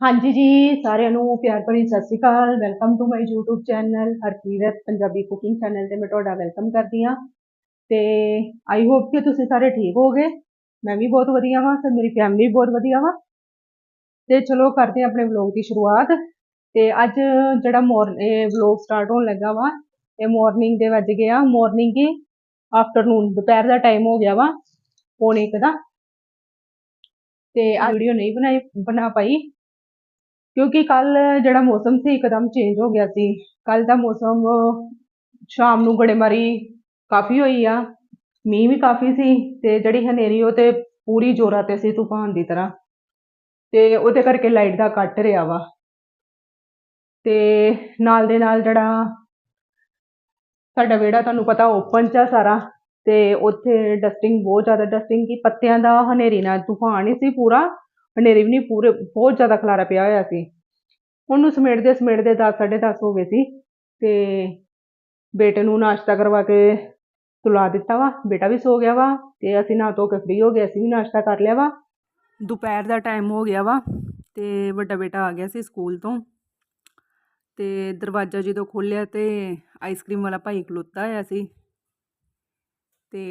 ਹਾਂਜੀ ਜੀ ਸਾਰਿਆਂ ਨੂੰ ਪਿਆਰ ਭਰੀ Sat Sri Akal. Welcome to my YouTube channel Harkirat Punjabi cooking channel ਤੇ ਮੈਂ ਤੁਹਾਡਾ ਵੈਲਕਮ ਕਰਦੀ ਹਾਂ। ਤੇ ਆਈ ਹੋਪ ਕਿ ਤੁਸੀਂ ਸਾਰੇ ਠੀਕ ਹੋਗੇ ਮੈਂ ਵੀ ਬਹੁਤ ਵਧੀਆ ਹਾਂ ਤੇ ਮੇਰੀ ਫੈਮਿਲੀ ਵੀ ਬਹੁਤ ਵਧੀਆ ਵਾ। ਤੇ ਚਲੋ ਕਰਦੇ ਹਾਂ ਆਪਣੇ ਵਲੌਗ ਦੀ ਸ਼ੁਰੂਆਤ। ਤੇ ਅੱਜ ਜਿਹੜਾ ਮੋਰਨਿੰਗ ਵਲੌਗ ਸਟਾਰਟ ਹੋਣ ਲੱਗਾ ਵਾ ਇਹ ਮਾਰਨਿੰਗ ਦੇ ਵੱਜ ਗਿਆ ਮਾਰਨਿੰਗ ਕੀ ਆਫਟਰਨੂਨ ਦੁਪਹਿਰ ਦਾ ਟਾਈਮ ਹੋ ਗਿਆ ਵਾ ਪੌਣੇ ਇੱਕ ਦਾ। ਤੇ ਆ ਵੀਡੀਓ ਨਹੀਂ ਬਣਾਈ ਬਣਾ ਪਾਈ। ਕਿਉਂਕਿ ਕੱਲ ਜਿਹੜਾ ਮੌਸਮ ਸੀ ਇੱਕਦਮ ਚੇਂਜ ਹੋ ਗਿਆ ਸੀ। ਕੱਲ ਦਾ ਮੌਸਮ ਸ਼ਾਮ ਨੂੰ ਗੜੇਮਾਰੀ ਕਾਫੀ ਹੋਈ ਆ, ਮੀਂਹ ਵੀ ਕਾਫੀ ਸੀ ਤੇ ਜਿਹੜੀ ਹਨੇਰੀ ਉਹ ਤੇ ਪੂਰੀ ਜ਼ੋਰਾਂ ਤੇ ਸੀ ਤੂਫਾਨ ਦੀ ਤਰ੍ਹਾਂ। ਤੇ ਉਹਦੇ ਕਰਕੇ ਲਾਈਟ ਦਾ ਕੱਟ ਰਿਹਾ ਵਾ। ਤੇ ਨਾਲ ਦੇ ਨਾਲ ਜਿਹੜਾ ਸਾਡਾ ਵਿਹੜਾ ਤੁਹਾਨੂੰ ਪਤਾ ਓਪਨ ਚ ਆ ਸਾਰਾ ਤੇ ਉੱਥੇ ਡਸਟਿੰਗ ਬਹੁਤ ਜ਼ਿਆਦਾ ਡਸਟਿੰਗ ਕੀ ਪੱਤਿਆਂ ਦਾ ਹਨੇਰੀ ਨਾਲ ਤੂਫਾਨ ਹੀ ਸੀ ਪੂਰਾ। ਹਨੇਰੇ ਵੀ ਨਹੀਂ ਪੂਰੇ ਬਹੁਤ ਜ਼ਿਆਦਾ ਖਲਾਰਾ ਪਿਆ ਹੋਇਆ ਸੀ। ਉਹਨੂੰ ਸਮੇਟਦੇ ਸਮੇਟਦੇ 10 10:30 ਹੋ ਗਏ ਸੀ ਤੇ ਬੇਟੇ ਨੂੰ ਨਾਸ਼ਤਾ ਕਰਵਾ ਕੇ ਸੁਲਾ ਦਿੱਤਾ ਵਾ। ਬੇਟਾ ਵੀ ਸੋ ਗਿਆ ਵਾ ਤੇ ਅਸੀਂ ਨਾ ਧੋ ਕੇ ਫ੍ਰੀ ਹੋ ਗਏ, ਅਸੀਂ ਵੀ ਨਾਸ਼ਤਾ ਕਰ ਲਿਆ ਵਾ। ਦੁਪਹਿਰ ਦਾ ਟਾਈਮ ਹੋ ਗਿਆ ਵਾ ਤੇ ਵੱਡਾ ਬੇਟਾ ਆ ਗਿਆ ਸੀ ਸਕੂਲ ਤੋਂ ਤੇ ਦਰਵਾਜ਼ਾ ਜਦੋਂ ਖੋਲ੍ਹਿਆ ਤੇ ਆਈਸਕ੍ਰੀਮ ਵਾਲਾ ਭਾਈ ਖਲੋਤਾ ਹੋਇਆ ਸੀ ਤੇ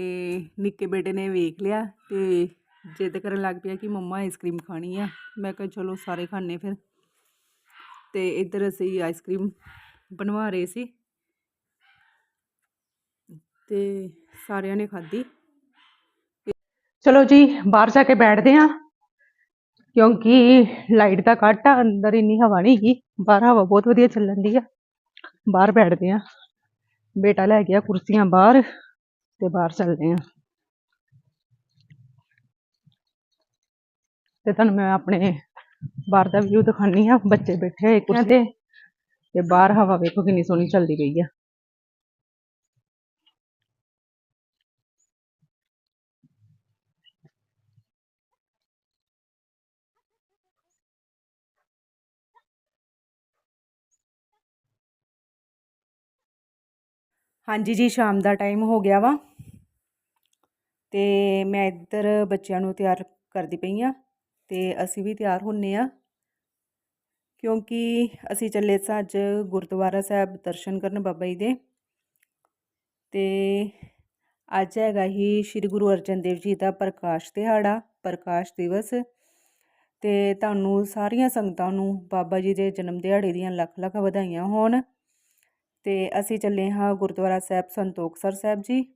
ਨਿੱਕੇ ਬੇਟੇ ਨੇ ਵੇਖ ਲਿਆ ਤੇ ਜਿੱਦ ਕਰਨ ਲੱਗ ਪਿਆ ਕਿ ਮੰਮਾ ਆਈਸਕ੍ਰੀਮ ਖਾਣੀ ਆ। ਮੈਂ ਕਿਹਾ ਚਲੋ ਸਾਰੇ ਖਾਣੇ ਫਿਰ। ਤੇ ਇੱਧਰ ਅਸੀਂ ਆਈਸਕ੍ਰੀਮ ਬਣਵਾ ਰਹੇ ਸੀ। ਤੇ ਸਾਰਿਆਂ ਨੇ ਖਾਧੀ। ਚਲੋ ਜੀ, ਬਾਹਰ ਜਾ ਕੇ ਬੈਠਦੇ ਆ ਕਿਉਂਕਿ ਲਾਈਟ ਦਾ ਕੱਟ ਆ, ਅੰਦਰ ਇੰਨੀ ਹਵਾ ਨਹੀਂ ਗਈ ਬਾਹਰ ਹਵਾ ਬਹੁਤ ਵਧੀਆ ਚੱਲਣ ਦੀ ਆ। ਬਾਹਰ ਬੈਠਦੇ ਆ ਬੇਟਾ ਲੈ ਗਿਆ ਕੁਰਸੀਆਂ ਬਾਹਰ ਤੇ ਬਾਹਰ ਚੱਲਦੇ ਆ ਤੇ ਤੁਹਾਨੂੰ ਮੈਂ ਆਪਣੇ ਬਾਹਰ ਦਾ ਵਿਊ ਦਿਖਾਣੀ ਆ ਬੱਚੇ ਬੈਠੇ ਹੋਏ ਕੁਰਸੀਆਂ ਤੇ ਤੇ ਬਾਹਰ ਹਵਾ ਵੇਖੋ ਕਿੰਨੀ ਸੋਹਣੀ ਚੱਲਦੀ ਪਈ ਆ। ਹਾਂਜੀ ਜੀ, ਸ਼ਾਮ ਦਾ ਟਾਈਮ ਹੋ ਗਿਆ ਵਾ। ਤੇ ਮੈਂ ਇੱਧਰ ਬੱਚਿਆਂ ਨੂੰ ਤਿਆਰ ਕਰਦੀ ਪਈ ਆ। ਤੇ ਅਸੀਂ ਵੀ ਤਿਆਰ ਹੁੰਨੇ ਆ। ਕਿਉਂਕਿ ਅਸੀਂ ਚੱਲੇ ਸਾਂ ਅੱਜ ਗੁਰਦੁਆਰਾ ਸਾਹਿਬ ਦਰਸ਼ਨ ਕਰਨ ਬਾਬਾ ਜੀ ਦੇ। ਤੇ ਅੱਜ ਹੈਗਾ ਹੀ ਸ੍ਰੀ ਗੁਰੂ ਅਰਜਨ ਦੇਵ ਜੀ ਦਾ ਪ੍ਰਕਾਸ਼ ਦਿਹਾੜਾ, ਪ੍ਰਕਾਸ਼ ਦਿਵਸ। ਤੇ ਤੁਹਾਨੂੰ ਸਾਰੀਆਂ ਸੰਗਤਾਂ ਨੂੰ ਬਾਬਾ ਜੀ ਦੇ ਜਨਮ ਦਿਹਾੜੇ ਦੀਆਂ ਲੱਖ ਲੱਖ ਵਧਾਈਆਂ ਹੋਣ। ਤੇ ਅਸੀਂ ਚੱਲੇ ਹਾਂ ਗੁਰਦੁਆਰਾ ਸਾਹਿਬ ਸੰਤੋਖਸਰ ਸਾਹਿਬ ਜੀ,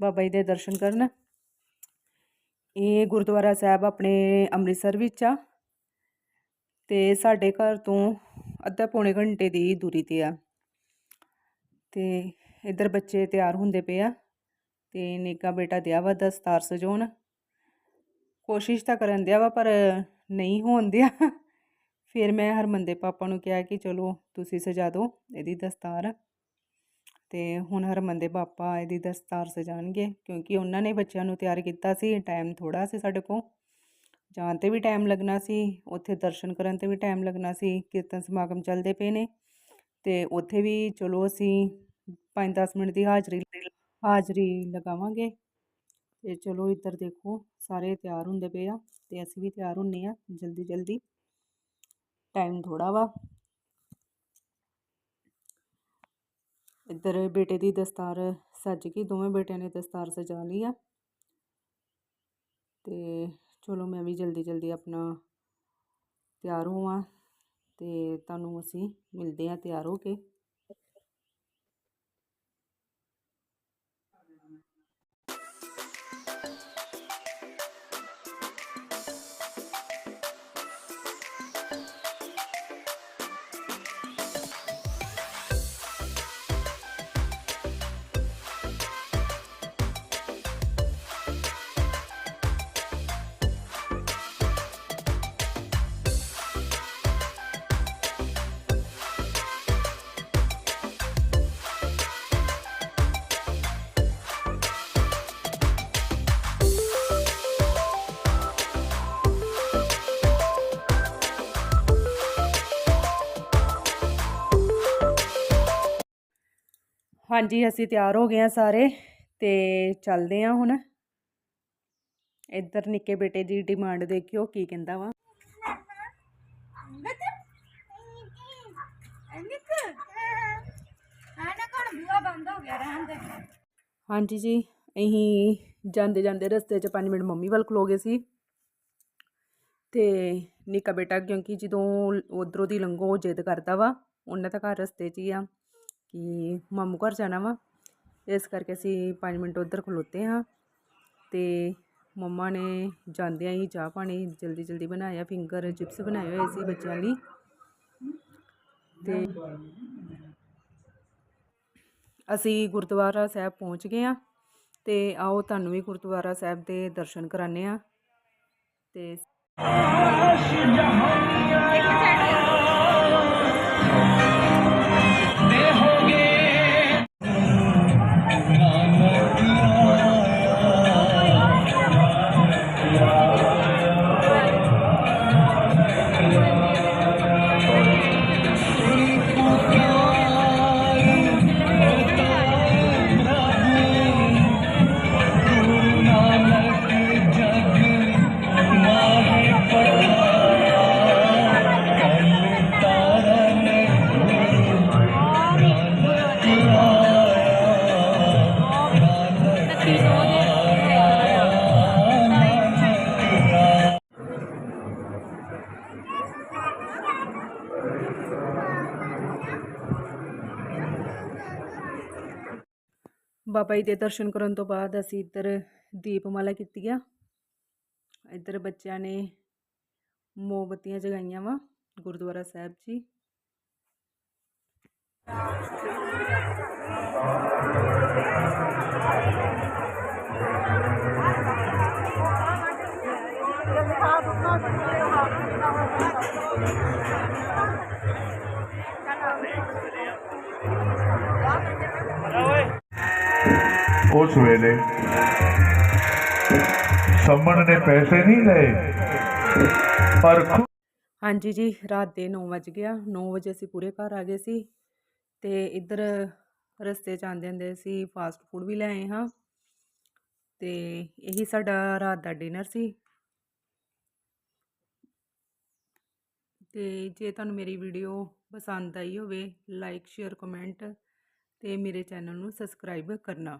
ਬਾਬਾ ਜੀ ਦੇ ਦਰਸ਼ਨ ਕਰਨ। ਇਹ ਗੁਰਦੁਆਰਾ ਸਾਹਿਬ ਆਪਣੇ ਅੰਮ੍ਰਿਤਸਰ ਵਿੱਚ ਆ ਤੇ ਸਾਡੇ ਘਰ ਤੋਂ ਅੱਧਾ ਪੌਣੇ ਘੰਟੇ ਦੀ ਦੂਰੀ ਤੇ ਆ। ਤੇ ਇੱਧਰ ਬੱਚੇ ਤਿਆਰ ਹੁੰਦੇ ਪਏ ਆ ਤੇ ਨਿੱਕਾ ਬੇਟਾ ਦਿਆ ਵਾ ਦਸਤਾਰ ਸਜਾਉਣ। ਕੋਸ਼ਿਸ਼ ਤਾਂ ਕਰਨ ਦਿਆ ਵਾ ਪਰ ਨਹੀਂ ਹੋਣ ਦਿਆ। ਫਿਰ ਮੈਂ ਹਰਮਨ ਦੇ ਪਾਪਾ ਨੂੰ ਕਿਹਾ ਕਿ ਚਲੋ ਤੁਸੀਂ ਸਜਾ ਦਿਓ ਇਹਦੀ ਦਸਤਾਰ। ਤੇ ਹੁਣ ਹਰਮਨ ਦੇ ਪਾਪਾ ਇਹਦੀ ਦਸਤਾਰ ਸਜਾਣਗੇ, ਕਿਉਂਕਿ ਉਹਨਾਂ ਨੇ ਬੱਚਿਆਂ ਨੂੰ ਤਿਆਰ ਕੀਤਾ ਸੀ ਟਾਈਮ ਥੋੜਾ ਸੀ ਸਾਡੇ ਕੋਲ। ਜਾਣ ਤੇ ਵੀ ਟਾਈਮ ਲੱਗਣਾ ਸੀ, ਉੱਥੇ ਦਰਸ਼ਨ ਕਰਨ ਤੇ ਵੀ ਟਾਈਮ ਲੱਗਣਾ ਸੀ, ਕੀਰਤਨ ਸਮਾਗਮ ਚੱਲਦੇ ਪਏ ਨੇ। ਤੇ ਉੱਥੇ ਵੀ ਚਲੋ ਅਸੀਂ 5-10 ਮਿੰਟ ਦੀ ਹਾਜ਼ਰੀ ਹਾਜ਼ਰੀ ਲਗਾਵਾਂਗੇ। ਤੇ ਚਲੋ ਇੱਧਰ ਦੇਖੋ, ਸਾਰੇ ਤਿਆਰ ਹੁੰਦੇ ਪਏ ਆ, ਤੇ ਅਸੀਂ ਵੀ ਤਿਆਰ ਹੁੰਨੇ ਆ ਜਲਦੀ ਜਲਦੀ ਟਾਈਮ ਥੋੜਾ ਵਾ। ਇੱਧਰ ਬੇਟੇ ਦੀ ਦਸਤਾਰ ਸੱਜ ਗਈ, ਦੋਵੇਂ ਬੇਟਿਆਂ ਨੇ ਦਸਤਾਰ ਸਜਾ ਲਈ ਆ। ਤੇ ਚਲੋ ਮੈਂ ਵੀ ਜਲਦੀ ਜਲਦੀ ਆਪਣਾ ਤਿਆਰ ਹੋਵਾਂ ਤੇ ਤੁਹਾਨੂੰ ਅਸੀਂ ਮਿਲਦੇ ਆ ਤਿਆਰ ਹੋ ਕੇ। ਹਾਂਜੀ ਅਸੀਂ ਤਿਆਰ ਹੋ ਗਏ ਆ ਸਾਰੇ ਤੇ ਚੱਲਦੇ ਆ ਹੁਣ। ਇੱਧਰ ਨਿੱਕੇ ਬੇਟੇ ਦੀ ਡਿਮਾਂਡ ਦੇਖਿਓ ਕੀ ਕਹਿੰਦਾ ਵਾ। ਹਾਂਜੀ ਜੀ ਅਸੀਂ ਜਾਂਦੇ ਜਾਂਦੇ ਰਸਤੇ 'ਚ 5 ਮਿੰਟ ਮੰਮੀ ਵੱਲ ਖਲੋ ਗਏ ਸੀ। ਤੇ ਨਿੱਕਾ ਬੇਟਾ ਕਿਉਂਕਿ ਜਦੋਂ ਉਧਰੋਂ ਦੀ ਲੰਘੋ ਜਿੱਦ ਕਰਦਾ ਵਾ ਉਹਨਾਂ ਦਾ ਘਰ ਰਸਤੇ 'ਚ ਹੀ ਆ। ਕਿ ਮਾਮੂ ਘਰ ਜਾਣਾ ਵਾ, ਇਸ ਕਰਕੇ ਅਸੀਂ 5 ਮਿੰਟ ਉੱਧਰ ਖਲੋਤੇ ਹਾਂ ਤੇ ਮੰਮਾ ਨੇ ਜਾਂਦਿਆਂ ਹੀ ਚਾਹ ਪਾਣੀ ਜਲਦੀ ਜਲਦੀ ਬਣਾਇਆ, ਫਿੰਗਰ ਚਿਪਸ ਬਣਾਏ ਹੋਏ ਸੀ ਬੱਚਿਆਂ ਲਈ ਤੇ ਅਸੀਂ ਗੁਰਦੁਆਰਾ ਸਾਹਿਬ ਪਹੁੰਚ ਗਏ ਆ ਤੇ ਆਓ ਤੁਹਾਨੂੰ ਵੀ ਗੁਰਦੁਆਰਾ ਸਾਹਿਬ ਦੇ ਦਰਸ਼ਨ ਕਰਾਣੇ ਆ ਤੇ ਬਾਬਾ ਜੀ ਦੇ ਦਰਸ਼ਨ ਕਰਨ ਤੋਂ ਬਾਅਦ ਅਸੀਂ ਇੱਧਰ ਦੀਪਮਾਲਾ ਕੀਤੀ ਆ। ਇੱਧਰ ਬੱਚਿਆਂ ਨੇ ਮੋਮਬੱਤੀਆਂ ਜਗਾਈਆਂ ਵਾ, ਗੁਰਦੁਆਰਾ ਸਾਹਿਬ ਜੀ। ਉਸ ਵੇਲੇ ਸੰਮਣ ਨੇ ਪੈਸੇ ਨਹੀਂ ਲਏ। ਪਰ ਹਾਂਜੀ ਜੀ, ਰਾਤ ਦੇ 9 ਵਜ ਗਿਆ। 9 ਵਜੇ ਅਸੀਂ ਪੂਰੇ ਘਰ ਆ ਗਏ ਸੀ ਤੇ ਇੱਧਰ ਰਸਤੇ 'ਚ ਆਉਂਦੇ ਹੁੰਦੇ ਸੀ ਫਾਸਟ ਫੂਡ ਵੀ ਲੈ ਆਏ ਹਾਂ। ਤੇ ਇਹੀ ਸਾਡਾ ਰਾਤ ਦਾ ਡਿਨਰ ਸੀ। ਤੇ ਜੇ ਤੁਹਾਨੂੰ ਮੇਰੀ ਵੀਡੀਓ ਪਸੰਦ ਆਈ ਹੋਵੇ ਲਾਈਕ ਸ਼ੇਅਰ ਕਮੈਂਟ ਤੇ ਮੇਰੇ ਚੈਨਲ ਨੂੰ ਸਬਸਕ੍ਰਾਈਬ ਕਰਨਾ।